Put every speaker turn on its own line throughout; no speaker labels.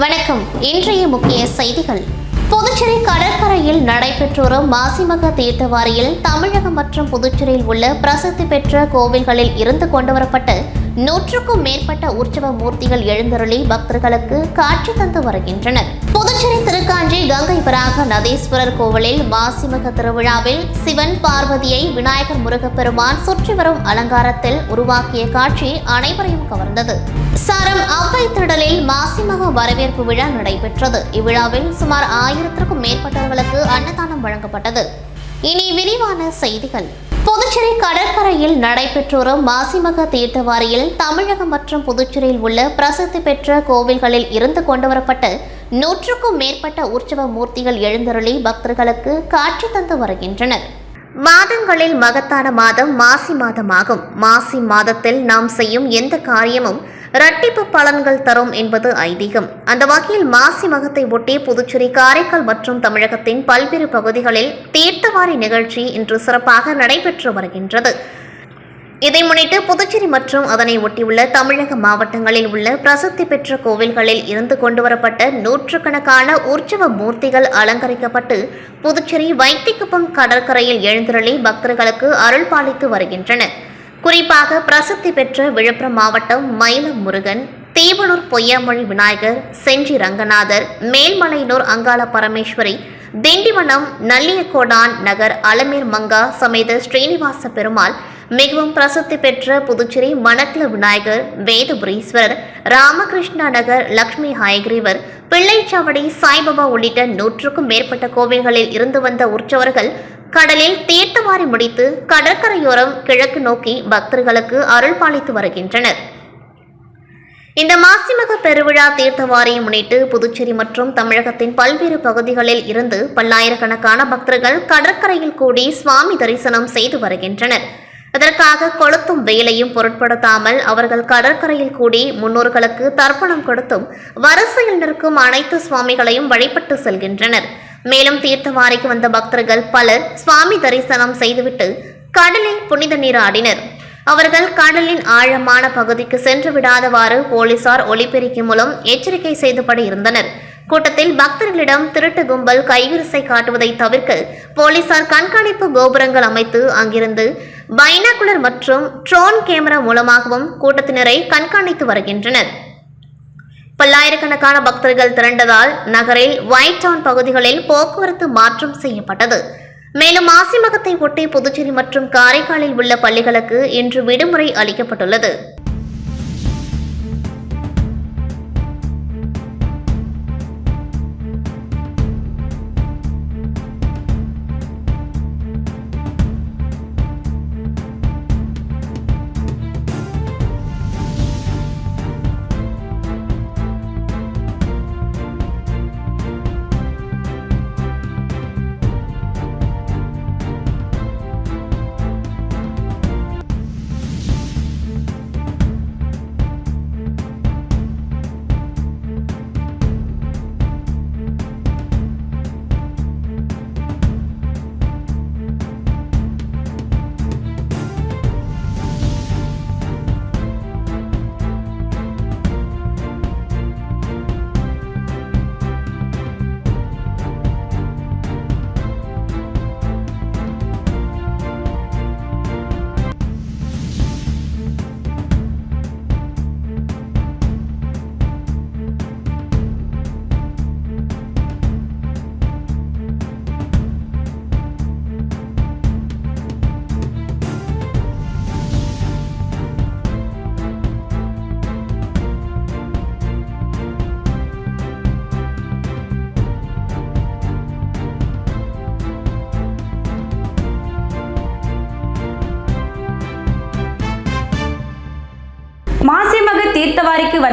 வணக்கம். இன்றைய முக்கிய செய்திகள். புதுச்சேரி கடற்கரையில் நடைபெற்று வரும் மாசிமக தீர்த்தவாரியில் தமிழகம் மற்றும் புதுச்சேரியில் உள்ள பிரசித்தி பெற்ற கோவில்களில் இருந்து கொண்டுவரப்பட்ட நூற்றுக்கும் மேற்பட்ட உற்சவ மூர்த்திகள் எழுந்தருளி பக்தர்களுக்கு காட்சி தந்து வருகின்றனர். புதுச்சேரி திருக்காஞ்சி கங்கை வராக நதீஸ்வரர் கோவிலில் மாசிமக திருவிழாவில் சிவன் பார்வதியை விநாயகர் முருகப்பெருமான் சுற்றி வரும் அலங்காரத்தில் உருவாக்கிய காட்சி அனைவரையும் கவர்ந்தது. சாரம் அவ்வை திடலில் மாசிமக வரவேற்பு விழா நடைபெற்றது. இவ்விழாவில் சுமார் ஆயிரத்திற்கும் மேற்பட்டவர்களுக்கு அன்னதானம் வழங்கப்பட்டது. இனி விரிவான செய்திகள். புதுச்சேரி கடற்கரையில் நடைபெற்று வரும் மாசிமக தீர்த்தவாரியில் தமிழகம் மற்றும் புதுச்சேரியில் உள்ள பிரசித்தி பெற்ற கோவில்களில் இருந்து கொண்டுவரப்பட்ட நூற்றுக்கும் மேற்பட்ட உற்சவ மூர்த்திகள் எழுந்தருளி பக்தர்களுக்கு காட்சி தந்து வருகின்றனர். மாதங்களில் மகத்தான மாதம் மாசி மாதமாகும். மாசி மாதத்தில் நாம் செய்யும் எந்த காரியமும் இரட்டிப்பு பலன்கள் தரும் என்பது ஐதீகம். அந்த வகையில் மாசி மகத்தை ஒட்டி புதுச்சேரி காரைக்கால் மற்றும் தமிழகத்தின் பல்வேறு பகுதிகளில் தீர்த்தவாரி நிகழ்ச்சி இன்று சிறப்பாக நடைபெற்று வருகின்றது. இதை முன்னிட்டு புதுச்சேரி மற்றும் அதனை ஒட்டியுள்ள தமிழக மாவட்டங்களில் உள்ள பிரசித்தி பெற்ற கோவில்களில் இருந்து கொண்டுவரப்பட்ட நூற்றுக்கணக்கான உற்சவ மூர்த்திகள் அலங்கரிக்கப்பட்டு புதுச்சேரி வைத்திக்குப்பம் கடற்கரையில் எழுந்திரளி பக்தர்களுக்கு அருள் பாலித்து வருகின்றனர் குறிப்பாக பிரசித்தி பெற்ற விழுப்புரம் மாவட்டம் மயிலம் முருகன் தீவனூர் பொய்யாமொழி விநாயகர் செஞ்சி ரங்கநாதர் மேல்மலையனூர் அங்காள பரமேஸ்வரி திண்டிவனம் நல்லியக்கோடான் நகர் அலமீர் மங்கா சமேத ஸ்ரீனிவாச பெருமாள் மிகவும் பிரசித்தி பெற்ற புதுச்சேரி மணக்குள விநாயகர் வேதபுரீஸ்வரர் ராமகிருஷ்ணா நகர் லக்ஷ்மி ஹயக்ரீவர் பிள்ளைச்சாவடி சாய்பாபா உள்ளிட்ட நூற்றுக்கும் மேற்பட்ட கோவில்களில் இருந்து வந்த உற்சவர்கள் கடலில் தீர்த்தவாரி முடித்து கடற்கரையோரம் கிழக்கு நோக்கி பக்தர்களுக்கு அருள் பாலித்து வருகின்றனர். இந்த மாசிமக பெருவிழா தீர்த்தவாரியை முன்னிட்டு புதுச்சேரி மற்றும் தமிழகத்தின் பல்வேறு பகுதிகளில் இருந்து பல்லாயிரக்கணக்கான பக்தர்கள் கடற்கரையில் கூடி சுவாமி தரிசனம் செய்து வருகின்றனர். அதற்காக கொளுத்தும் வெயிலையும் பொருட்படுத்தாமல் அவர்கள் கடற்கரையில் கூடி முன்னோர்களுக்கு தர்ப்பணம் கொடுத்தும் வரிசையில் நிற்கும் அனைத்து சுவாமிகளையும் வழிபட்டு செல்கின்றனர். மேலும் தீர்த்தவாரிக்கு வந்த பக்தர்கள் பலர் சுவாமி தரிசனம் செய்துவிட்டு கடலில் புனித நீராடினர் அவர்கள் கடலின் ஆழமான பகுதிக்கு சென்று விடாதவாறு போலீசார் ஒளிபெருக்கி மூலம் எச்சரிக்கை செய்தபடி இருந்தனர். கூட்டத்தில் பக்தர்களிடம் திருட்டு கும்பல் கைவிரிசை காட்டுவதை தவிர்க்க போலீசார் கண்காணிப்பு கோபுரங்கள் அமைத்து அங்கிருந்து பைனாகுலர் மற்றும் ட்ரோன் கேமரா மூலமாகவும் கூட்டத்தினரை கண்காணித்து வருகின்றனர். பல்லாயிரக்கணக்கான பக்தர்கள் திரண்டதால் நகரில் ஒயிட் டவுன் பகுதிகளில் போக்குவரத்து மாற்றம் செய்யப்பட்டது. மேலும் மாசிமகத்தை ஒட்டி புதுச்சேரி மற்றும் காரைக்காலில் உள்ள பள்ளிகளுக்கு இன்று விடுமுறை அளிக்கப்பட்டுள்ளது.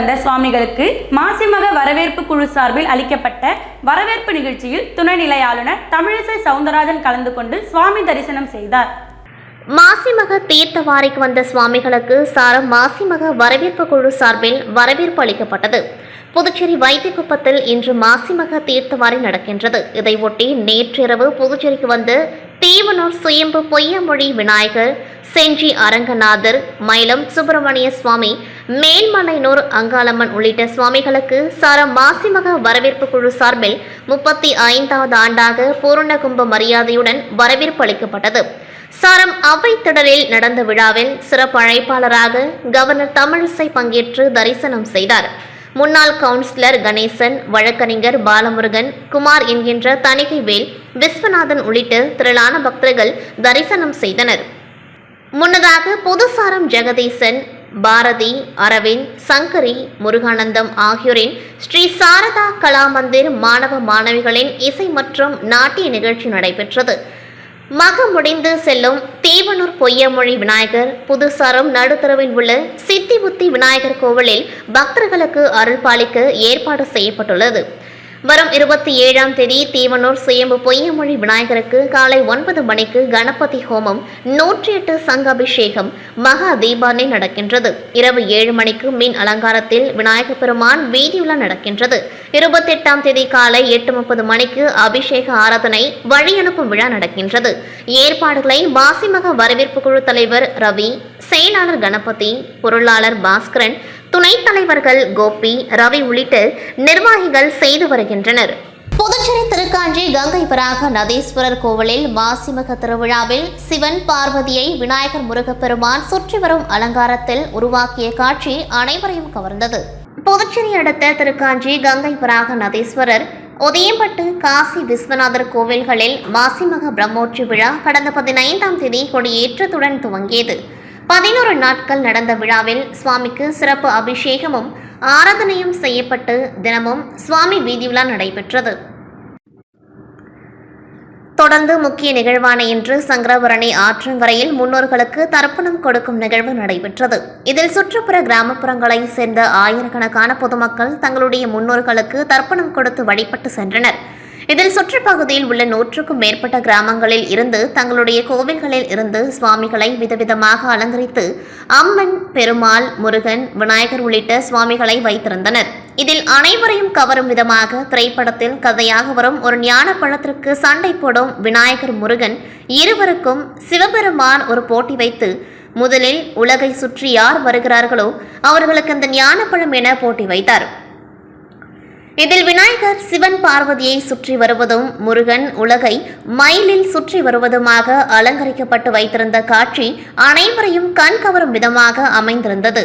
வந்த சுவாமிகளுக்கு மாசிமக வரவேற்பு குழு சார்பில் அளிக்கப்பட்ட வரவேற்பு நிகழ்ச்சியில் துணைநிலை ஆளுநர் தமிழிசை சவுந்தரராஜன் கலந்து கொண்டு சுவாமி தரிசனம் செய்தார்.
மாசிமக தீர்த்தவாரிக்கு வந்த சுவாமிகளுக்கு சார மாசிமக வரவேற்பு குழு சார்பில் வரவேற்பு அளிக்கப்பட்டது. புதுச்சேரி வைத்தியகுப்பத்தில் இன்று மாசிமக தீர்த்தவாரி நடக்கின்றது. இதையொட்டி நேற்றிரவு புதுச்சேரிக்கு வந்து தீவனூர் சுயம்பு பொய்யமொழி விநாயகர் செஞ்சி அரங்கநாதர் மயிலம் சுப்பிரமணிய சுவாமி மேல்மலைனூர் அங்காளம்மன் உள்ளிட்ட சுவாமிகளுக்கு சாரம் மாசிமக வரவேற்பு குழு சார்பில் முப்பத்தி ஐந்தாவது ஆண்டாக பூரண கும்ப மரியாதையுடன் வரவேற்பு அளிக்கப்பட்டது. சாரம் அவை திடலில் நடந்த விழாவில் சிறப்பு அழைப்பாளராக கவர்னர் தமிழிசை பங்கேற்று தரிசனம் செய்தார். முன்னாள் கவுன்சிலர் கணேசன் வழக்கறிஞர் பாலமுருகன் குமார் என்கின்ற தணிகைவேல் விஸ்வநாதன் உள்ளிட்ட திரளான பக்தர்கள் தரிசனம் செய்தனர். முன்னதாக புதுசாரம் ஜெகதீசன் பாரதி அரவிந்த் சங்கரி முருகானந்தம் ஆகியோரின் ஸ்ரீ சாரதா கலாமந்திர் மாணவ மாணவிகளின் இசை மற்றும் நாட்டிய நிகழ்ச்சி நடைபெற்றது. மக முடிந்து செல்லும் தீவனூர் பொய்யமொழி விநாயகர் புதுசாரம் நடுத்தரவில் உள்ள சித்தி புத்தி விநாயகர் கோவிலில் பக்தர்களுக்கு அருள் பாலிக்க ஏற்பாடு செய்யப்பட்டுள்ளது. வரும் இருபத்தி ஏழாம் தேதி தீவனூர் சுயம்பு பொய்யமொழி விநாயகருக்கு காலை ஒன்பது மணிக்கு கணபதி ஹோமம் நூற்றி எட்டு சங்காபிஷேகம் மகா தீபாவளி நடக்கின்றது. இரவு ஏழு மணிக்கு மின் அலங்காரத்தில் விநாயகப் பெருமான் வீதியுலா நடக்கின்றது. இருபத்தி எட்டாம் தேதி காலை எட்டு முப்பது மணிக்கு அபிஷேக ஆராதனை வழி அனுப்பும் விழா நடக்கின்றது. ஏற்பாடுகளை மாசிமக வரவேற்பு குழு தலைவர் ரவி செயலாளர் கணபதி பொருளாளர் பாஸ்கரன் துணைத் தலைவர்கள் கோபி ரவி உள்ளிட்ட நிர்வாகிகள் செய்து வருகின்றனர். புதுச்சேரி திருக்காஞ்சி கங்கை பராக நதீஸ்வரர் கோவிலில் மாசிமக திருவிழாவில் சிவன் பார்வதியை விநாயகர் முருகப்பெருமான் சுற்றி வரும் அலங்காரத்தில் உருவாக்கிய காட்சி அனைவரையும் கவர்ந்தது. புதுச்சேரி அடுத்த திருக்காஞ்சி கங்கை பராக நதீஸ்வரர் உதயம்பட்டு காசி விஸ்வநாதர் கோவில்களில் மாசிமக பிரம்மோற்சி விழா கடந்த பதினைந்தாம் தேதி கொடியேற்றத்துடன் துவங்கியது. பதினோரு நாட்கள் நடந்த விழாவில் சுவாமிக்கு சிறப்பு அபிஷேகமும் ஆராதனையும் செய்யப்பட்டு தினமும் சுவாமி வீதியுலா நடைபெற்றது. தொடர்ந்து முக்கிய நிகழ்வான இன்று சங்கரபரணி ஆற்றங்கரையில் முன்னோர்களுக்கு தர்ப்பணம் கொடுக்கும் நிகழ்வு நடைபெற்றது. இதில் சுற்றுப்புற கிராமப்புறங்களைச் சேர்ந்த ஆயிரக்கணக்கான பொதுமக்கள் தங்களுடைய முன்னோர்களுக்கு தர்ப்பணம் கொடுத்து வழிபட்டு சென்றனர். இதில் சுற்றுப்பகுதியில் உள்ள நூற்றுக்கும் மேற்பட்ட கிராமங்களில் இருந்து தங்களுடைய கோவில்களில் இருந்து சுவாமிகளை விதவிதமாக அலங்கரித்து அம்மன் பெருமாள் முருகன் விநாயகர் உள்ளிட்ட சுவாமிகளை வைத்திருந்தனர். இதில் அனைவரையும் கவரும் விதமாக திரைப்படத்தில் கதையாக வரும் ஒரு ஞான பழத்திற்கு சண்டை போடும் விநாயகர் முருகன் இருவருக்கும் சிவபெருமான் ஒரு போட்டி வைத்து முதலில் உலகை சுற்றி யார் வருகிறார்களோ அவர்களுக்கு அந்த ஞானப்பழம் என போட்டி வைத்தார். இதில் விநாயகர் சிவன் பார்வதியை சுற்றி வருவதும் முருகன் உலகை மயிலில் சுற்றி வருவதுமாக அலங்கரிக்கப்பட்டு வைத்திருந்த காட்சி அனைவரையும் கண் கவரும் விதமாக அமைந்திருந்தது.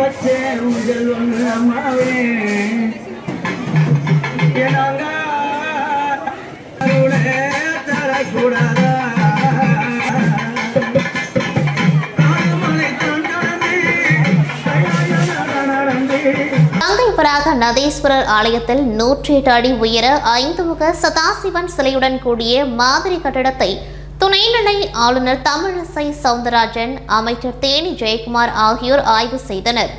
கட்டி உங்கள் உள்ளமாவே தரக்கூடாதா?
பராக நதீஸ்வரர் ஆலயத்தில் நூற்றி எட்டு அடி உயர ஐந்து முக சதாசிவன் சிலையுடன் கூடிய மாதிரி கட்டடத்தை துணைநிலை ஆளுநர் தமிழிசை சவுந்தரராஜன் அமைச்சர் தேனி ஜெயக்குமார் ஆகியோர் ஆய்வு செய்தனர்.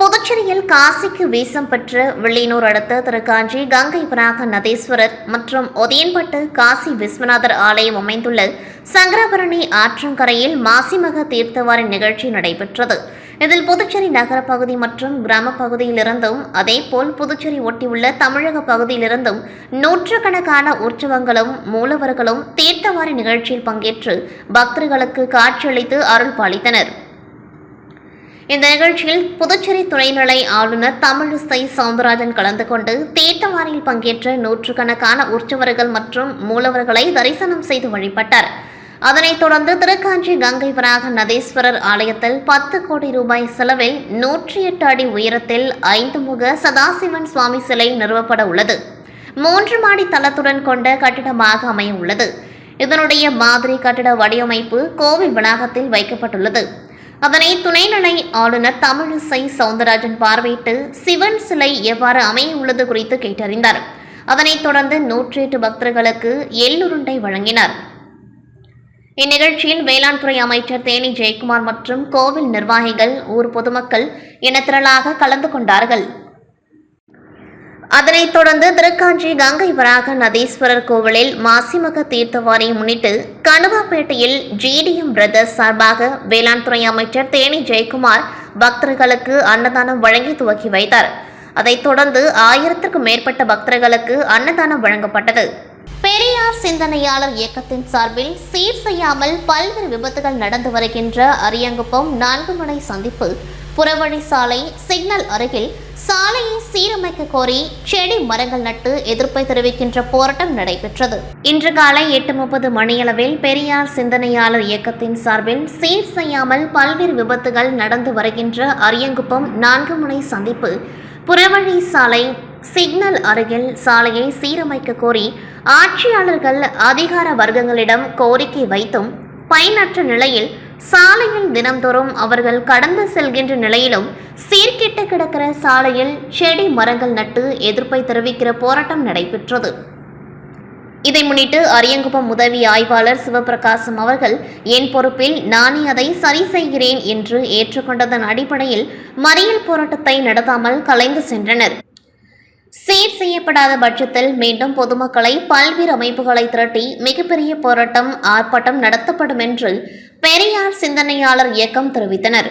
புதுச்சேரியில் காசிக்கு வீசம் பெற்ற வெள்ளியனூர் அடுத்த திருக்காஞ்சி கங்கை பிராக நதேஸ்வரர் மற்றும் ஒதியன்பட்டு காசி விஸ்வநாதர் ஆலயம் அமைந்துள்ள சங்கரபரணி ஆற்றங்கரையில் மாசிமக தீர்த்தவாரி நிகழ்ச்சி நடைபெற்றது. இதில் புதுச்சேரி நகர பகுதி மற்றும் கிராம பகுதியிலிருந்தும் அதேபோல் புதுச்சேரி ஒட்டியுள்ள தமிழக பகுதியிலிருந்தும் நூற்றுக்கணக்கான உற்சவங்களும் மூலவர்களும் தீர்த்தவாரி நிகழ்ச்சியில் பங்கேற்று பக்தர்களுக்கு காட்சியளித்து அருள் பாலித்தனர் இந்த நிகழ்ச்சியில் புதுச்சேரி துணைநிலை ஆளுநர் தமிழிசை சவுந்தரராஜன் கலந்து கொண்டு தீர்த்தவாரியில் பங்கேற்ற நூற்றுக்கணக்கான உற்சவர்கள் மற்றும் மூலவர்களை தரிசனம் செய்து வழிபட்டார். அதனைத் தொடர்ந்து திருக்காஞ்சி கங்கை வராக நதீஸ்வரர் ஆலயத்தில் பத்து கோடி ரூபாய் செலவில் நூற்றி எட்டு அடி உயரத்தில் ஐந்து முக சதாசிவன் சுவாமி சிலை நிறுவப்பட உள்ளது. மூன்று மாடி தளத்துடன் கொண்ட கட்டிடமாக அமைய உள்ளது இதனுடைய மாதிரி கட்டிட வடிவமைப்பு கோவில் வளாகத்தில் வைக்கப்பட்டுள்ளது. அதனை துணைநிலை ஆளுநர் தமிழிசை சவுந்தரராஜன் பார்வையிட்டு சிவன் சிலை எவ்வாறு அமைய உள்ளது குறித்து கேட்டறிந்தார். அதனைத் தொடர்ந்து நூற்றி எட்டு பக்தர்களுக்கு எள்ளுருண்டை வழங்கினார். இந்நிகழ்ச்சியில் வேளாண் துறை அமைச்சர் தேனி ஜெயக்குமார் மற்றும் கோவில் நிர்வாகிகள் ஊர் பொதுமக்கள் என திரளாக கலந்து கொண்டார்கள். அதனைத் தொடர்ந்து திருக்காஞ்சி கங்கை வராக நதீஸ்வரர் கோவிலில் மாசிமக தீர்த்தவாரியை முன்னிட்டு கணுவாப்பேட்டையில் ஜிடிஎம் பிரதர்ஸ் சார்பாக வேளாண் துறை அமைச்சர் தேனி ஜெயக்குமார் பக்தர்களுக்கு அன்னதானம் வழங்கி துவக்கி வைத்தார். அதைத் தொடர்ந்து ஆயிரத்திற்கும் மேற்பட்ட பக்தர்களுக்கு அன்னதானம் வழங்கப்பட்டது. பெரியார் சிந்தனையாளர் இயக்கத்தின் சார்பில் சீர் செய்யாமல் பல்வேறு விபத்துகள் நடந்து வருகின்ற அரியங்குப்பம் நான்கு மணை சந்திப்பு. புறவழி சாலை சிக்னல் அருகில் சாலையை சீரமைக்க கோரி செடி மரங்கள் நட்டு எதிர்ப்பை தெரிவிக்கின்ற போராட்டம் நடைபெற்றது. இன்று காலை எட்டு முப்பது மணியளவில் பெரியார் சிந்தனையாளர் இயக்கத்தின் சார்பில் சீர் செய்யாமல் பல்வேறு விபத்துகள் நடந்து வருகின்ற அரியங்குப்பம் நான்கு முனை சந்திப்பு. புறவழி சாலை சிக்னல் அருகில் சாலையை சீரமைக்க கோரி ஆட்சியாளர்கள் அதிகார வர்க்கங்களிடம் கோரிக்கை வைத்தும் பயனற்ற நிலையில் சாலையில் தினம்தோறும் அவர்கள் கடந்து செல்கின்ற நிலையிலும் சீர்கெட்டு கிடக்கிற சாலையில் செடி மரங்கள் நட்டு எதிர்ப்பை தெரிவிக்கிற போராட்டம் நடைபெற்றது. இதை முன்னிட்டு அரியங்குப்பம் உதவி ஆய்வாளர் சிவபிரகாசம் அவர்கள் என் பொறுப்பில் நானே அதை சரி செய்கிறேன் என்று ஏற்றுக்கொண்டதன் அடிப்படையில் மறியல் போராட்டத்தை நடத்தாமல் கலைந்து சென்றனர். சீர் செய்யப்படாத பட்சத்தில் மீண்டும் பொதுமக்களை பல்வேறு அமைப்புகளை திரட்டி மிகப்பெரிய போராட்டம் ஆர்ப்பாட்டம் நடத்தப்படும் என்று பெரியார் சிந்தனையாளர் இயக்கம் தெரிவித்தனர்.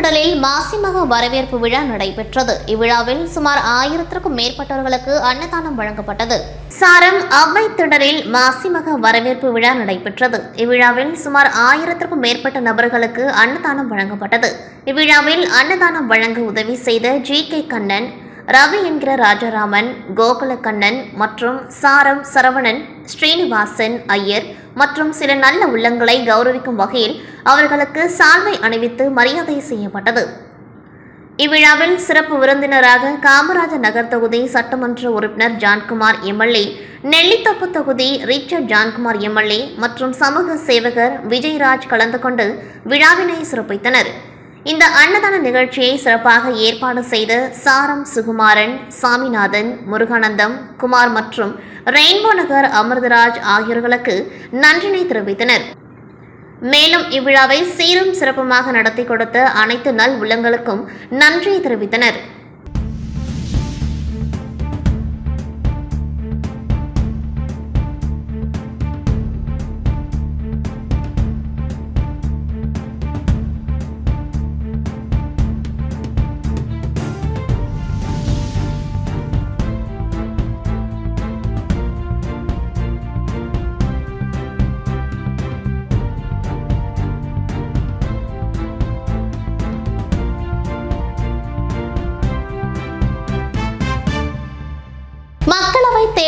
அவ்வை மாசிமக வரவேற்பு விழா நடைபெற்றது. இவ்விழாவில் சுமார் ஆயிரத்திற்கும் மேற்பட்டவர்களுக்கு அன்னதானம் வழங்கப்பட்டது. சாரம் அவ்வை திடலில் மாசிமக வரவேற்பு விழா நடைபெற்றது. இவ்விழாவில் சுமார் ஆயிரத்திற்கும் மேற்பட்ட நபர்களுக்கு அன்னதானம் வழங்கப்பட்டது. இவ்விழாவில் அன்னதானம் வழங்க உதவி செய்த ஜி. கே. கண்ணன் ரவி என்கிற ராஜாராமன் கோகுலக்கண்ணன் மற்றும் சாரம் சரவணன் ஸ்ரீனிவாசன் ஐயர் மற்றும் சில நல்ல உள்ளங்களை கௌரவிக்கும் வகையில் அவர்களுக்கு சால்வை அணிவித்து மரியாதை செய்யப்பட்டது. இவ்விழாவில் சிறப்பு விருந்தினராக காமராஜர் நகர் தொகுதி சட்டமன்ற உறுப்பினர் ஜான்குமார் எம்எல்ஏ நெல்லித்தப்பு தொகுதி ரிச்சர்ட் ஜான்குமார் எம்எல்ஏ மற்றும் சமூக சேவகர் விஜயராஜ் கலந்து கொண்டு விழாவினை சிறப்பித்தனர். இந்த அன்னதான நிகழ்ச்சியை சிறப்பாக ஏற்பாடு செய்த சாரம் சுகுமாரன் சாமிநாதன் முருகானந்தம் குமார் மற்றும் ரெயின்போ நகர் அமிர்தராஜ் ஆகியோர்களுக்கு நன்றினை தெரிவித்தனர். மேலும் இவ்விழாவை சீரும் சிறப்புமாக நடத்தி கொடுத்த அனைத்து நல் உள்ளங்களுக்கும் நன்றி தெரிவித்தனர்.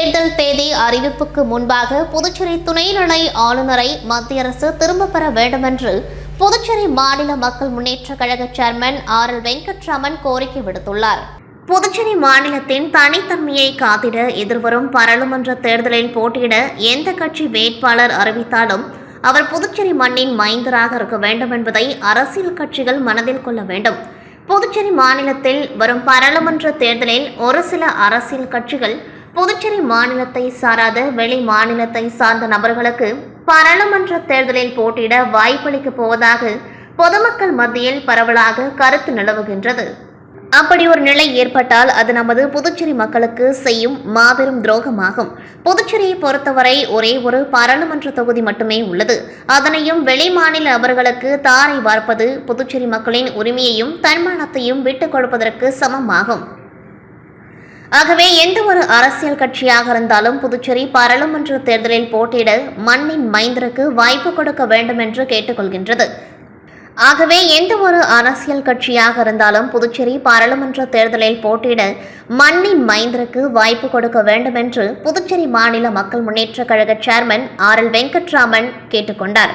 தேர்தல் தேதி அறிவிப்புக்கு முன்பாக புதுச்சேரி துணைநிலை ஆளுநரை மத்திய அரசு திரும்பப் பெற வேண்டுமென்று புதுச்சேரி மாநில மக்கள் முன்னேற்ற கழக சேர்மன் ஆர் எல் வெங்கட்ராமன் கோரிக்கை விடுத்துள்ளார். புதுச்சேரி மாநிலத்தின் தனித்தன்மையை காத்திட எதிர்வரும் பாராளுமன்ற தேர்தலில் போட்டியிட எந்த கட்சி வேட்பாளர் அறிவித்தாலும் அவர் புதுச்சேரி மண்ணின் மைந்தராக இருக்க வேண்டும் என்பதை அரசியல் கட்சிகள் மனதில் கொள்ள வேண்டும். புதுச்சேரி மாநிலத்தில் வரும் பாராளுமன்ற தேர்தலில் ஒரு சில அரசியல் கட்சிகள் புதுச்சேரி மாநிலத்தை சாராத வெளி மாநிலத்தை சார்ந்த நபர்களுக்கு பாராளுமன்ற தேர்தலில் போட்டியிட வாய்ப்பளிக்கப் போவதாக பொதுமக்கள் மத்தியில் பரவலாக கருத்து நிலவுகின்றது. அப்படி ஒரு நிலை ஏற்பட்டால் அது நமது புதுச்சேரி மக்களுக்கு செய்யும் மாபெரும் துரோகமாகும். புதுச்சேரியை பொறுத்தவரை ஒரே ஒரு பாராளுமன்ற தொகுதி மட்டுமே உள்ளது. அதனையும் வெளிமாநில அவர்களுக்கு தாரை வார்ப்பது புதுச்சேரி மக்களின் உரிமையையும் தன்மானத்தையும் விட்டுக் கொடுப்பதற்கு சமமாகும். ஆகவே எந்த ஒரு அரசியல் கட்சியாக இருந்தாலும் புதுச்சேரி பாராளுமன்ற தேர்தலில் போட்டியிட மண்ணின் மைந்தருக்கு வாய்ப்பு கொடுக்க வேண்டும் என்று கேட்டுக்கொள்கின்றது. ஆகவே எந்த ஒரு அரசியல் கட்சியாக இருந்தாலும் புதுச்சேரி பாராளுமன்ற தேர்தலில் போட்டியிட மண்ணின் மைந்தருக்கு வாய்ப்பு கொடுக்க வேண்டும் என்று புதுச்சேரி மாநில மக்கள் முன்னேற்ற கழக சேர்மன் ஆர் எல் வெங்கட்ராமன் கேட்டுக்கொண்டார்.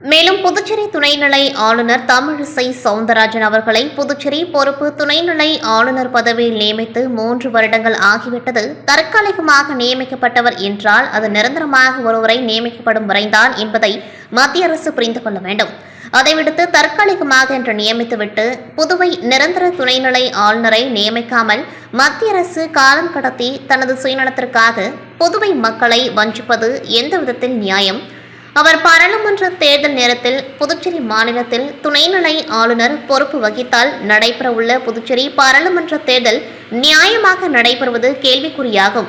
மேலும் புதுச்சேரி துணைநிலை ஆளுநர் தமிழிசை சவுந்தரராஜன் அவர்களை புதுச்சேரி பொறுப்பு துணைநிலை ஆளுநர் பதவியில் நியமித்து மூன்று வருடங்கள் ஆகிவிட்டது. தற்காலிகமாக நியமிக்கப்பட்டவர் என்றால் அது நிரந்தரமாக ஒருவரை நியமிக்கப்படும் வரைதான் என்பதை மத்திய அரசு புரிந்து கொள்ள வேண்டும். அதை விடுத்து தற்காலிகமாக என்று நியமித்துவிட்டு புதுவை நிரந்தர துணைநிலை ஆளுநரை நியமிக்காமல் மத்திய அரசு காலம் கடத்தி தனது சுயநலத்திற்காக புதுவை மக்களை வஞ்சிப்பது எந்த விதத்தில் நியாயம்? அவர் பாராளுமன்ற தேர்தல் நேரத்தில் புதுச்சேரி மாநிலத்தில் துணைநிலை ஆளுநர் பொறுப்பு வகித்தால் நடைபெறவுள்ள புதுச்சேரி பாராளுமன்ற தேர்தல் நியாயமாக நடைபெறுவது கேள்விக்குறியாகும்.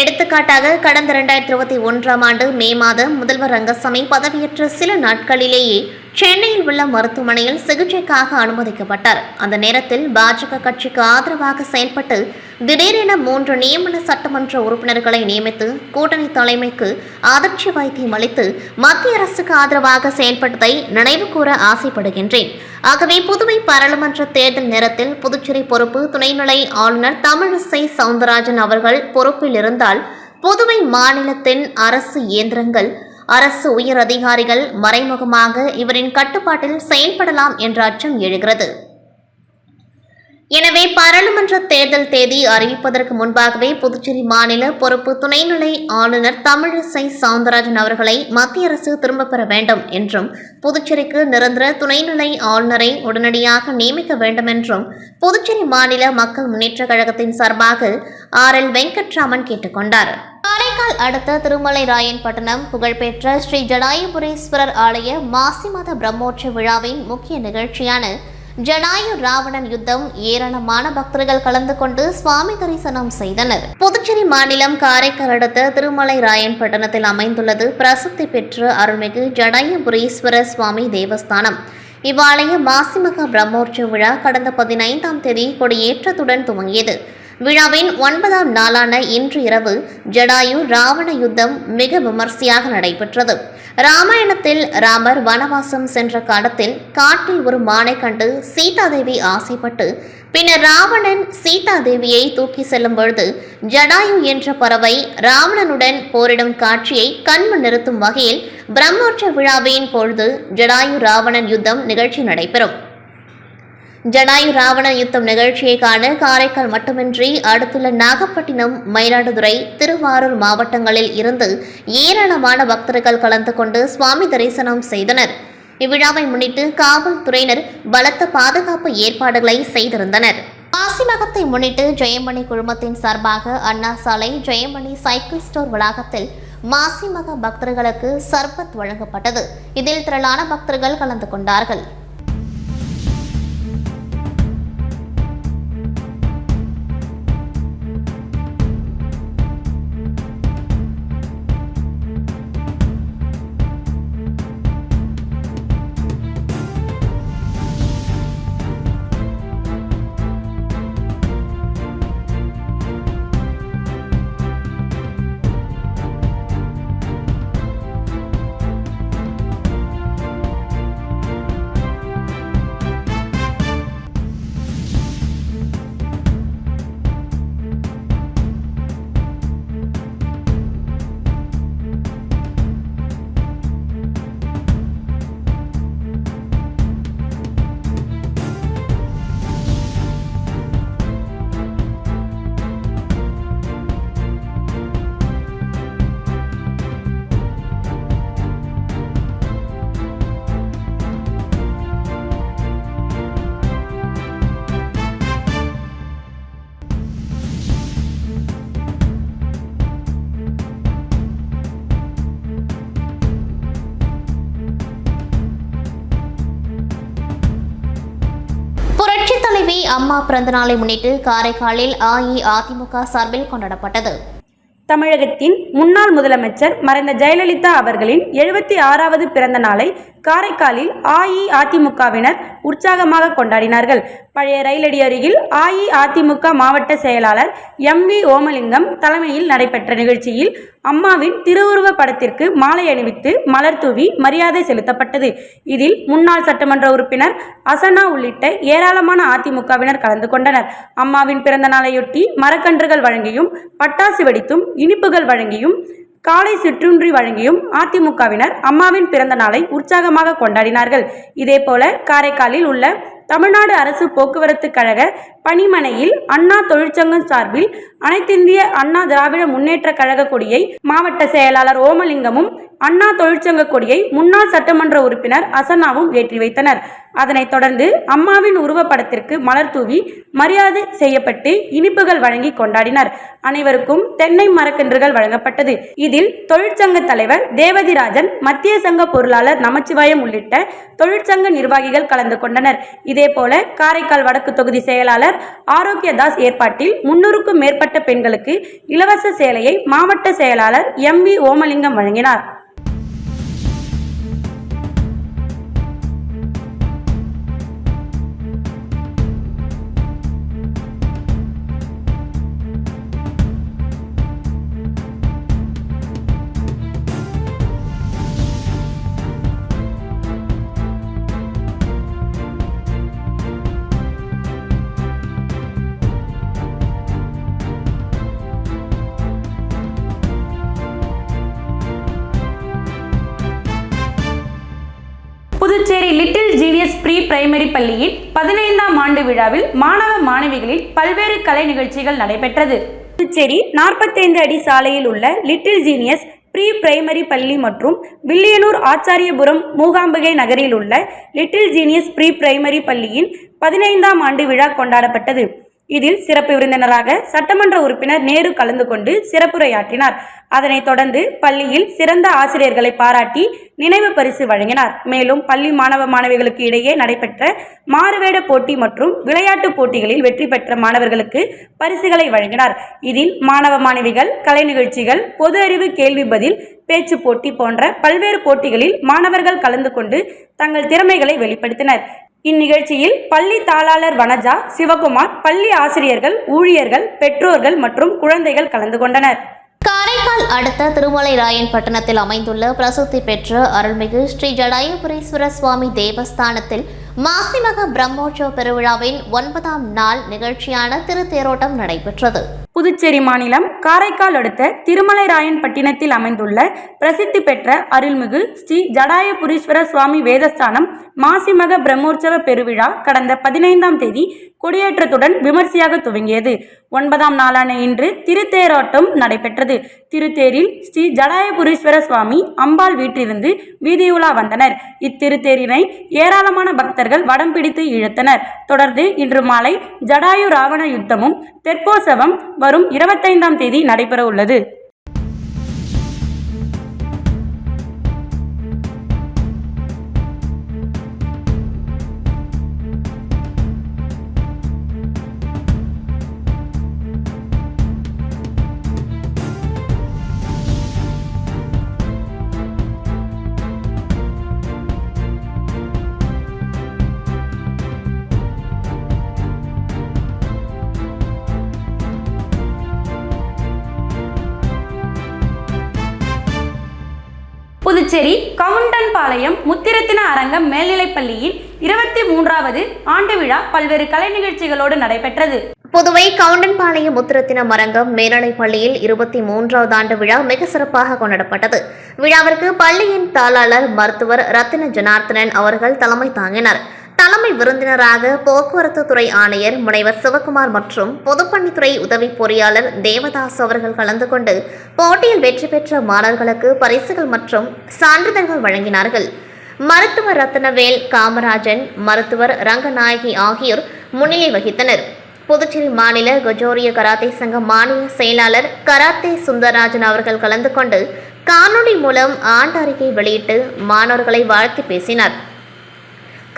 எடுத்துக்காட்டாக கடந்த இரண்டாயிரத்தி இருபத்தி ஒன்றாம் ஆண்டு மே மாதம் முதல்வர் ரங்கசாமி பதவியேற்ற சில நாட்களிலேயே சென்னையில் உள்ள மருத்துவமனையில் சிகிச்சைக்காக அனுமதிக்கப்பட்டார். அந்த நேரத்தில் பாஜக கட்சிக்கு ஆதரவாக செயல்பட்டு திடீரென மூன்று நியமன சட்டமன்ற உறுப்பினர்களை நியமித்து கூட்டணி தலைமைக்கு அதிர்ச்சி வைத்தியம் அளித்து மத்திய அரசுக்கு ஆதரவாக செயல்பட்டதை நினைவு கூற ஆசைப்படுகின்றேன். ஆகவே புதுவை பாராளுமன்ற தேர்தல் நேரத்தில் புதுச்சேரி பொறுப்பு துணைநிலை ஆளுநர் தமிழிசை சவுந்தரராஜன் அவர்கள் பொறுப்பில் இருந்தால் புதுவை மாநிலத்தின் அரசு இயந்திரங்கள் அரசு உயர் அதிகாரிகள் மறைமுகமாக இவரின் கட்டுப்பாட்டில் செயல்படலாம் என்ற அச்சம் எழுகிறது. எனவே பாராளுமன்ற தேர்தல் தேதி அறிவிப்பதற்கு முன்பாகவே புதுச்சேரி மாநில பொறுப்பு துணைநிலை ஆளுநர் தமிழிசை சவுந்தரராஜன் அவர்களை மத்திய அரசு திரும்பப் பெற வேண்டும் என்றும் புதுச்சேரிக்கு நிரந்தர துணைநிலை ஆளுநரை உடனடியாக நியமிக்க வேண்டும் என்றும் புதுச்சேரி மாநில மக்கள் முன்னேற்றக் கழகத்தின் சார்பாக ஆர் எல் வெங்கட்ராமன் கேட்டுக்கொண்டார் காரைக்கால் அடுத்த திருமலை ராயன்பட்டினம் புகழ்பெற்ற ஸ்ரீ ஜடாயுபுரீஸ்வரர் ஆலய மாசி மாத பிரம்மோற்சவ விழாவின் முக்கிய நிகழ்ச்சியான ஜடாயு ராவணன் யுத்தம் ஏராளமான பக்தர்கள் கலந்து கொண்டு சுவாமி தரிசனம் செய்தனர். புதுச்சேரி மாநிலம் காரைக்கால் அடுத்த திருமலை ராயன்பட்டினத்தில் அமைந்துள்ளது பிரசித்தி பெற்ற அருள்மிகு ஜடாயுபுரீஸ்வரர் சுவாமி தேவஸ்தானம். இவ்வாலய மாசிமக பிரம்மோற்சவ விழா கடந்த பதினைந்தாம் தேதி கொடியேற்றத்துடன் துவங்கியது. விழாவின் ஒன்பதாம் நாளான இன்று இரவு ஜடாயு ராவண யுத்தம் மிக விமர்சையாக நடைபெற்றது. ராமாயணத்தில் ராமர் வனவாசம் சென்ற காலத்தில் காட்டில் ஒரு மானை கண்டு சீதாதேவி ஆசைப்பட்டு பின்னர் ராவணன் சீதாதேவியை தூக்கி செல்லும் பொழுது ஜடாயு என்ற பறவை ராவணனுடன் போரிடும் காட்சியை கண்மு நிறுத்தும் வகையில் பிரம்மோற்ற விழாவின் பொழுது ஜடாயு ராவணன் யுத்தம் நிகழ்ச்சி நடைபெறும். ஜனாயு ராவண யுத்தம் நிகழ்ச்சியை காண காரைக்கால் மட்டுமின்றி அடுத்துள்ள நாகப்பட்டினம் மயிலாடுதுறை திருவாரூர் மாவட்டங்களில் இருந்து ஏராளமான பக்தர்கள் கலந்து கொண்டு சுவாமி தரிசனம் செய்தனர். இவ்விழாவை முன்னிட்டு காவல்துறையினர் பலத்த பாதுகாப்பு ஏற்பாடுகளை செய்திருந்தனர். மாசிமகத்தை முன்னிட்டு ஜெயமணி குழுமத்தின் சார்பாக அண்ணா சாலை ஜெயமணி சைக்கிள் ஸ்டோர் வளாகத்தில் மாசிமக பக்தர்களுக்கு சர்பத் வழங்கப்பட்டது. இதில் திரளான பக்தர்கள் கலந்து கொண்டார்கள். புரட்சித்தலைவி அம்மா பிறந்தநாளை முன்னிட்டு காரைக்காலில் அஇஅதிமுக சார்பில் கொண்டாடப்பட்டது.
தமிழகத்தின் முன்னாள் முதலமைச்சர் மறைந்த ஜெயலலிதா அவர்களின் எழுபத்தி ஆறாவது பிறந்த நாளை காரைக்காலில் அஇஅதிமுகவினர் உற்சாகமாக கொண்டாடினார்கள். பழைய ரயிலடி அருகில் அஇஅதிமுக மாவட்ட செயலாளர் எம் வி ஓமலிங்கம் தலைமையில் நடைபெற்ற நிகழ்ச்சியில் அம்மாவின் திருவுருவ படத்திற்கு மாலை அணிவித்து மலர் தூவி மரியாதை செலுத்தப்பட்டது. இதில் முன்னாள் சட்டமன்ற உறுப்பினர் அசனா உள்ளிட்ட ஏராளமான அதிமுகவினர் கலந்து கொண்டனர். அம்மாவின் பிறந்த நாளையொட்டி மரக்கன்றுகள் வழங்கியும் பட்டாசு வெடித்தும் இனிப்புகள் வழங்கியும் காலை சிற்றுன்றி வழங்கியும் அதிமுகவினர் அம்மாவின் பிறந்த நாளை உற்சாகமாக கொண்டாடினார்கள். இதேபோல காரைக்காலில் உள்ள தமிழ்நாடு அரசு போக்குவரத்து கழக பணிமனையில் அண்ணா தொழிற்சங்கம் சார்பில் அனைத்திந்திய அண்ணா திராவிட முன்னேற்ற கழக கொடியை மாவட்ட செயலாளர் ஓமலிங்கமும் அண்ணா தொழிற்சங்க கொடியை முன்னாள் சட்டமன்ற உறுப்பினர் அசனாவும் ஏற்றி வைத்தனர். அதனைத் தொடர்ந்து அம்மாவின் உருவப்படத்திற்கு மலர் தூவி மரியாதை செய்யப்பட்டு இனிப்புகள் வழங்கி கொண்டாடினர். அனைவருக்கும் தென்னை மரக்கன்றுகள் வழங்கப்பட்டது. இதில் தொழிற்சங்க தலைவர் தேவதிராஜன் மத்திய சங்க பொருளாளர் நமச்சிவாயம் உள்ளிட்ட தொழிற்சங்க நிர்வாகிகள் கலந்து கொண்டனர். இதேபோல காரைக்கால் வடக்கு தொகுதி செயலாளர் ஆரோக்கியதாஸ் ஏற்பாட்டில் முன்னூறுக்கும் மேற்பட்ட பெண்களுக்கு இலவச சேலையை மாவட்ட செயலாளர் எம் வி ஓமலிங்கம் வழங்கினார். Puducherry little genius pre primary பள்ளியின் பதினைந்தாம் ஆண்டு விழாவில் மாணவ மாணவிகளின் பல்வேறு கலை நிகழ்ச்சிகள் நடைபெற்றது. புதுச்சேரி நாற்பத்தைந்து அடி சாலையில் உள்ள லிட்டில் ஜீனியஸ் ப்ரீ பிரைமரி பள்ளி மற்றும் வில்லியனூர் ஆச்சாரியபுரம் மூகாம்பிகை நகரில் உள்ள லிட்டில் ஜீனியஸ் ப்ரீ பிரைமரி பள்ளியின் பதினைந்தாம் ஆண்டு விழா கொண்டாடப்பட்டது. இதில் சிறப்பு விருந்தினராக சட்டமன்ற உறுப்பினர் நேரு கலந்து கொண்டு சிறப்புரையாற்றினார். அதனைத் தொடர்ந்து பள்ளியில் சிறந்த ஆசிரியர்களை பாராட்டி நினைவு பரிசு வழங்கினார். மேலும் பள்ளி மாணவ மாணவிகளுக்கு இடையே நடைபெற்ற மாறுவேட போட்டி மற்றும் விளையாட்டுப் போட்டிகளில் வெற்றி பெற்ற மாணவர்களுக்கு பரிசுகளை வழங்கினார். இதில் மாணவ மாணவிகள் கலை நிகழ்ச்சிகள் பொது அறிவு கேள்வி பதில் பேச்சு போட்டி போன்ற பல்வேறு போட்டிகளில் மாணவர்கள் கலந்து கொண்டு தங்கள் திறமைகளை வெளிப்படுத்தினர். இந்நிகழ்ச்சியில் பள்ளி தாளாளர் வனஜா சிவகுமார் பள்ளி ஆசிரியர்கள் ஊழியர்கள் பெற்றோர்கள் மற்றும் குழந்தைகள் கலந்து கொண்டனர்.
காரைக்கால் அடுத்த திருமலை ராயன் பட்டணத்தில் அமைந்துள்ள பிரசித்தி பெற்ற அருள்மிகு ஸ்ரீ ஜடாயுபுரீஸ்வர சுவாமி தேவஸ்தானத்தில் மாசிமக பிரம்மோற்சவ பெருவிழாவின் ஒன்பதாம் நாள் நிகழ்ச்சியான திருத்தேரோட்டம் நடைபெற்றது.
புதுச்சேரி மாநிலம் காரைக்கால் அடுத்த திருமலைராயன்பட்டினத்தில் அமைந்துள்ள பிரசித்தி பெற்ற அருள்மிகு ஸ்ரீ ஜடாயபுரீஸ்வர சுவாமி வேதஸ்தானம் மாசிமக பிரம்மோற்சவ பெருவிழா கடந்த பதினைந்தாம் தேதி கொடியேற்றத்துடன் விமர்சையாக துவங்கியது. ஒன்பதாம் நாளான இன்று திருத்தேரோட்டம் நடைபெற்றது. திருத்தேரில் ஸ்ரீ ஜடாயபுரீஸ்வர சுவாமி அம்பாள் வீட்டிலிருந்து வீதியுலா வந்தனர். இத்திருத்தேரினை ஏராளமான பக்தர்கள் வடம் பிடித்து இழுத்தனர். தொடர்ந்து இன்று மாலை ஜடாயு ராவண யுத்தமும் தெற்போற்சவம் வரும் இருபத்தைந்தாம் தேதி நடைபெற உள்ளது அரங்கம் மேல்நிலைப்பள்ளியின் இருபத்தி மூன்றாவது ஆண்டு விழா பல்வேறு கலை நிகழ்ச்சிகளோடு நடைபெற்றது.
புதுவை கவுண்டன்பாளையம் முத்துரத்தின மரங்கம் மேல்நிலைப் பள்ளியில் இருபத்தி மூன்றாவது ஆண்டு விழா மிக சிறப்பாக கொண்டாடப்பட்டது. விழாவிற்கு பள்ளியின் தாளாளர் மருத்துவர் ரத்தின ஜனார்த்தனன் அவர்கள் தலைமை தாங்கினர். தலைமை விருந்தினராக போக்குவரத்து துறை ஆணையர் முனைவர் சிவகுமார் மற்றும் பொதுப்பணித்துறை உதவி பொறியாளர் தேவதாஸ் அவர்கள் கலந்து கொண்டு போட்டியில் வெற்றி பெற்ற மாணவர்களுக்கு பரிசுகள் மற்றும் சான்றிதழ்கள் வழங்கினார்கள். மருத்துவர் ரத்னவேல் காமராஜன் மருத்துவர் ரங்கநாயகி ஆகியோர் முன்னிலை வகித்தனர். புதுச்சேரி மாநில கஜோரிய கராத்தே சங்க மாநில செயலாளர் கராத்தே சுந்தரராஜன் அவர்கள் கலந்து கொண்டு காணொளி மூலம் ஆண்டு அறிக்கை வெளியிட்டு மாணவர்களை வாழ்த்தி பேசினார்.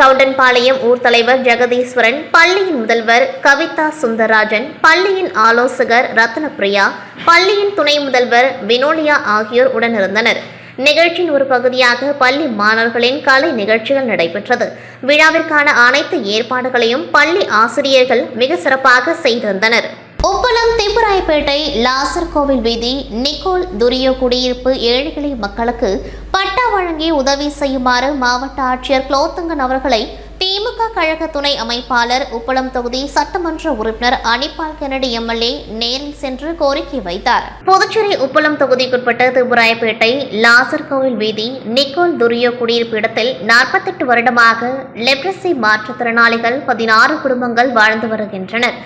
கவுண்டன்பாளையம் ஊர் தலைவர் ஜெகதீஸ்வரன் பள்ளியின் முதல்வர் கவிதா சுந்தரராஜன் பள்ளியின் ஆலோசகர் ரத்னபிரியா பள்ளியின் துணை முதல்வர் வினோலியா ஆகியோர் உடனிருந்தனர். நிகழ்ச்சியின் ஒரு பகுதியாக பள்ளி மாணவர்களின் கலை நிகழ்ச்சிகள் நடைபெற்றது. விழாவிற்கான அனைத்து ஏற்பாடுகளையும் பள்ளி ஆசிரியர்கள் மிக சிறப்பாக செய்திருந்தனர். உப்பளம் திப்புராயப்பேட்டை லாசர் கோவில் வீதி நிக்கோல் துரியோ குடியிருப்பு ஏழைகளை மக்களுக்கு பட்டா வழங்கி உதவி செய்யுமாறு மாவட்ட ஆட்சியர் குலோத்துங்கன் அவர்களை திமுக கழக துணை அமைப்பாளர் உப்பளம் தொகுதி சட்டமன்ற உறுப்பினர் அனிபால் கெனடி எம்எல்ஏ நேரில் சென்று கோரிக்கை வைத்தார். புதுச்சேரி உப்பளம் தொகுதிக்குட்பட்ட திபுராயப்பேட்டை லாசர் கோவில் வீதி நிக்கோல் துரியோ குடியிருப்பு இடத்தில் நாற்பத்தெட்டு வருடமாக லெப்ரசி மாற்றுத்திறனாளிகள் பதினாறு குடும்பங்கள் வாழ்ந்து வருகின்றனர்.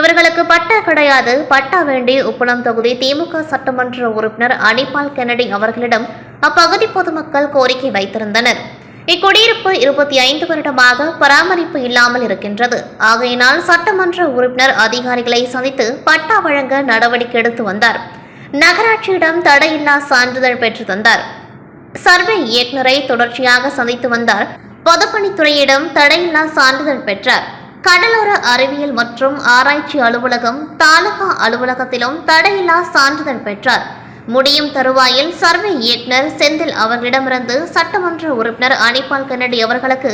இவர்களுக்கு பட்டா கிடையாது. பட்டா வேண்டி உப்பளம் தொகுதி திமுக சட்டமன்ற உறுப்பினர் அனிபால் கெனடி அவர்களிடம் அப்பகுதி பொதுமக்கள் கோரிக்கை வைத்திருந்தனர். இக்குடியிருப்பு இருபத்தி ஐந்து வருடமாக பராமரிப்பு இல்லாமல் இருக்கின்றது. ஆகையினால் சட்டமன்ற உறுப்பினர் அதிகாரிகளை சந்தித்து பட்டா வழங்க நடவடிக்கை எடுத்து வந்தார். நகராட்சியிடம் தடையில்லா சான்றிதழ் பெற்று தந்தார். சர்வே இயக்குநரை தொடர்ச்சியாக சந்தித்து வந்தார். பொதுப்பணித்துறையிடம் தடையில்லா சான்றிதழ் பெற்றார். கடலோர அறிவியல் மற்றும் ஆராய்ச்சி அலுவலகம் தாலுகா அலுவலகத்திலும் தடையில்லா சான்றிதழ் பெற்றார். முடியும் தருவாயில் சர்வே இயக்குனர் செந்தில் அவர்களிடமிருந்து சட்டமன்ற உறுப்பினர் அனிபால் கன்னடி அவர்களுக்கு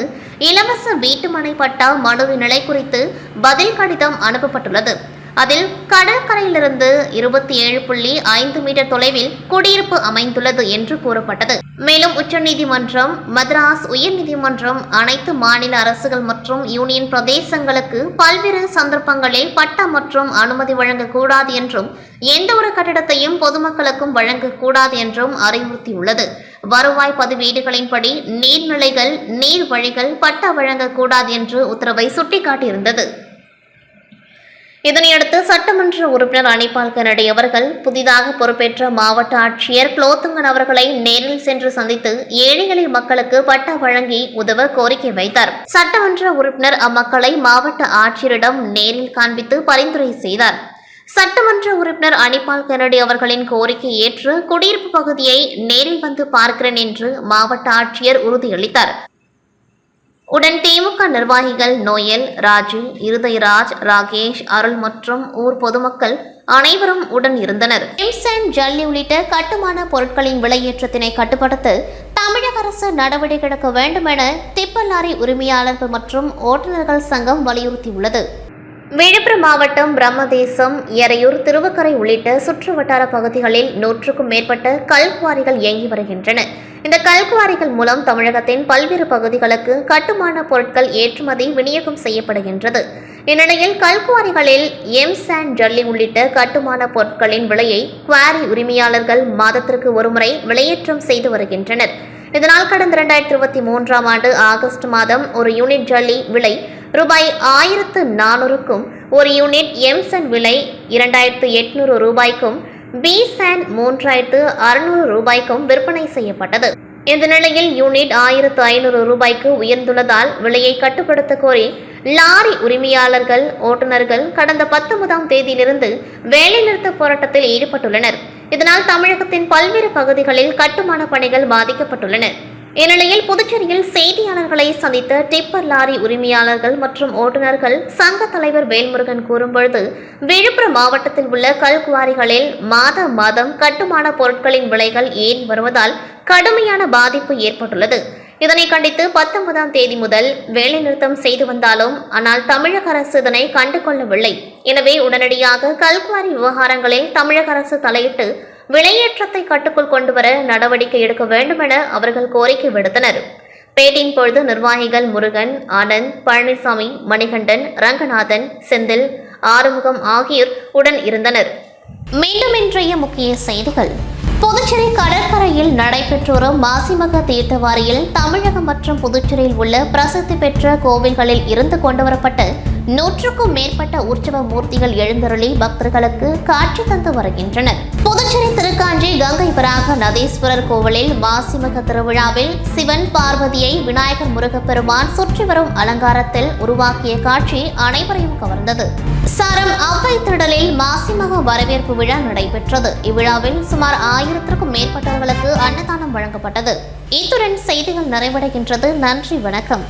இலவச வீட்டுமனை பட்டா மனுவின் நிலை குறித்து பதில் கடிதம் அனுப்பப்பட்டுள்ளது. அதில் கடற்கரையிலிருந்து இருபத்தி ஏழு புள்ளி ஐந்து மீட்டர் தொலைவில் குடியிருப்பு அமைந்துள்ளது என்று கூறப்பட்டது. மேலும் உச்சநீதிமன்றம் மദ്രാஸ் உயர்நீதிமன்றம் அனைத்து மாநில அரசுகள் மற்றும் யூனியன் பிரதேசங்களுக்கு பல்வேறு சந்தர்ப்பங்களில் பட்டா மற்றும் அனுமதி வழங்கக்கூடாது என்றும் எந்த ஒரு கட்டிடத்தையும் பொதுமக்களுக்கும் வழங்கக்கூடாது என்றும் அறிவுறுத்தியுள்ளது. வருவாய் பதிவேடுகளின்படி நீர்நிலைகள் நீர் வழிகள் பட்டா வழங்கக்கூடாது என்று உத்தரவை சுட்டிக்காட்டியிருந்தது. இதனையடுத்து சட்டமன்ற உறுப்பினர் அனிபால் கனடி அவர்கள் புதிதாக பொறுப்பேற்ற மாவட்ட ஆட்சியர் குலோத்துங்கன் அவர்களை நேரில் சென்று சந்தித்து ஏழை எளிய மக்களுக்கு பட்டா வழங்கி உதவ கோரிக்கை வைத்தார். சட்டமன்ற உறுப்பினர் அம்மக்களை மாவட்ட ஆட்சியரிடம் நேரில் காண்பித்து பரிந்துரை செய்தார். சட்டமன்ற உறுப்பினர் அனிபால் கனடி அவர்களின் கோரிக்கை ஏற்று குடியிருப்பு பகுதியை நேரில் வந்து பார்க்கிறேன் என்று மாவட்ட ஆட்சியர் உறுதியளித்தார். உடன் திமுக நிர்வாகிகள் நோயல் ராஜு இருதயராஜ் ராகேஷ் அருள் மற்றும் ஊர் பொதுமக்கள் அனைவரும் உடன் இருந்தனர். எம்சன் ஜல்லி உள்ளிட்ட கட்டுமான பொருட்களின் விலையேற்றத்தினை கட்டுப்படுத்த தமிழக அரசு நடவடிக்கை எடுக்க வேண்டும் என டிப்பர் லாரி உரிமையாளர்கள் மற்றும் ஓட்டுநர்கள் சங்கம் வலியுறுத்தியுள்ளது. விழுப்புரம் மாவட்டம் பிரம்மதேசம் எறையூர் திருவக்கரை உள்ளிட்ட சுற்று வட்டார பகுதிகளில் நூற்றுக்கும் மேற்பட்ட கல்குவாரிகள் இயங்கி வருகின்றன. இந்த கல்குவாரிகள் மூலம் தமிழகத்தின் பல்வேறு பகுதிகளுக்கு கட்டுமான பொருட்கள் ஏற்றுமதி விநியோகம் செய்யப்படுகின்றது. இந்நிலையில் கல்குவாரிகளில் எம் சாண்ட் ஜல்லி உள்ளிட்ட கட்டுமான பொருட்களின் விலையை குவாரி உரிமையாளர்கள் மாதத்திற்கு ஒருமுறை விலையேற்றம் செய்து வருகின்றனர். இதனால் கடந்த இரண்டாயிரத்தி இருபத்தி மூன்றாம் ஆண்டு ஆகஸ்ட் மாதம் ஒரு யூனிட் ஜல்லி விலை ரூபாய் ஆயிரத்து நானூறுக்கும் ஒரு யூனிட் எம்சன் விலை இரண்டாயிரத்து எட்நூறு ரூபாய்க்கும் பி சாண்ட் மூன்றாயிரத்து அறுநூறு ரூபாய்க்கும் விற்பனை செய்யப்பட்டது. இந்த நிலையில் யூனிட் ஆயிரத்து ஐநூறு ரூபாய்க்கு உயர்ந்துள்ளதால் விலையை கட்டுப்படுத்த கோரி லாரி உரிமையாளர்கள் ஓட்டுநர்கள் கடந்த பத்தொன்பதாம் தேதியிலிருந்து வேலைநிறுத்த போராட்டத்தில் ஈடுபட்டுள்ளனர். இதனால் தமிழகத்தின் பல்வேறு பகுதிகளில் கட்டுமான பணிகள் பாதிக்கப்பட்டுள்ளன. இந்நிலையில் புதுச்சேரியில் செய்தியாளர்களை சந்தித்த டிப்பர் லாரி உரிமையாளர்கள் மற்றும் ஓட்டுநர்கள் சங்க தலைவர் வேல்முருகன் கூறும்பொழுது விழுப்புரம் மாவட்டத்தில் உள்ள கல்குவாரிகளில் மாத மாதம் கட்டுமான பொருட்களின் விலைகள் ஏறி வருவதால் கடுமையான பாதிப்பு ஏற்பட்டுள்ளது. இதனை கண்டித்து பத்தொன்பதாம் தேதி முதல் வேலைநிறுத்தம் செய்து வந்தாலும் ஆனால் தமிழக அரசு இதனை கண்டுகொள்ளவில்லை. எனவே உடனடியாக கல்குவாரி விவகாரங்களில் தமிழக அரசு தலையிட்டு விலையேற்றத்தை கட்டுக்குள் கொண்டுவர நடவடிக்கை எடுக்க வேண்டும் என அவர்கள் கோரிக்கை விடுத்தனர். பேட்டியின் பொழுது நிர்வாகிகள் முருகன் ஆனந்த் பழனிசாமி மணிகண்டன் ரங்கநாதன் செந்தில் ஆறுமுகம் ஆகியோர் உடன் இருந்தனர். மீண்டும் இன்றைய முக்கிய செய்திகள். புதுச்சேரி கடற்கரையில் நடைபெற்று வரும் மாசிமக தீர்த்தவாரியில் தமிழகம் மற்றும் புதுச்சேரியில் உள்ள பிரசித்தி பெற்ற கோவில்களில் இருந்து கொண்டுவரப்பட்ட நூற்றுக்கும் மேற்பட்ட உற்சவ மூர்த்திகள் எழுந்தருளி பக்தர்களுக்கு காட்சி தந்து வருகின்றனர். புதுச்சேரி திருக்காஞ்சி கங்கை வராக நதீஸ்வரர் கோவிலில் மாசிமக திருவிழாவில் சிவன் பார்வதியை விநாயகர் முருகப்பெருமான் சுற்றி வரும் அலங்காரத்தில் உருவாக்கிய காட்சி அனைவரையும் கவர்ந்தது. சாரம் அவ்வை திடலில் மாசிமக வரவேற்பு விழா நடைபெற்றது. இவ்விழாவில் சுமார் ஆயிரம் ஆயிரத்திற்கும் மேற்பட்டவர்களுக்கு அன்னதானம் வழங்கப்பட்டது. இத்துடன் செய்திகள் நிறைவடைகின்றது. நன்றி வணக்கம்.